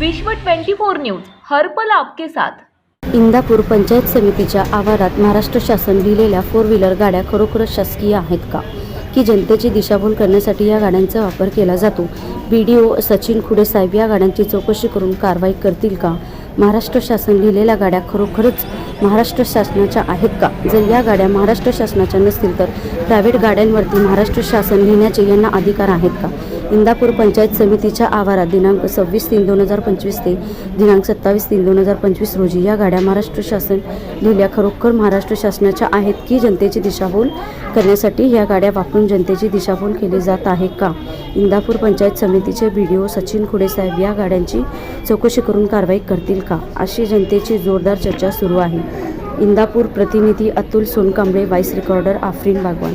विश्व 24 न्यूज हरपल आपके साथ. इंदापूर पंचायत समितीच्या आवारात महाराष्ट्र शासन लिहिलेल्या फोर व्हीलर गाड्या खरोखरच शासकीय आहेत का? की जनतेची दिशाभूल करण्यासाठी या गाड्यांचा वापर केला जातो? बी डी ओ सचिन खुडे साहेब या गाड्यांची चौकशी करून कारवाई करतील का? महाराष्ट्र शासन लिहिलेल्या गाड्या खरोखरच महाराष्ट्र शासनाच्या आहेत का? जर या गाड्या महाराष्ट्र शासनाच्या नसतील तर प्रायव्हेट गाड्यांवरती महाराष्ट्र शासन लिहिण्याचे यांना अधिकार आहेत का? इंदापूर पंचायत समितीच्या आवारात दिनांक सव्वीस तीन दोन हजार पंचवीस ते दिनांक सत्तावीस तीन दोन हजार पंचवीस रोजी या गाड्या महाराष्ट्र शासन लिहिल्या खरोखर महाराष्ट्र शासनाच्या आहेत की जनतेची दिशाभूल करण्यासाठी या गाड्या वापरून जनतेची दिशाभूल केली जात आहे का? इंदापूर पंचायत समितीचे बी डी ओ सचिन खुडेसाहेब या गाड्यांची चौकशी करून कारवाई करतील का? अशी जनतेची जोरदार चर्चा सुरू आहे. इंदापूर प्रतिनिधी अतुल सोनकांबळे व्हाईस रेकॉर्डर आफरीन बागवान.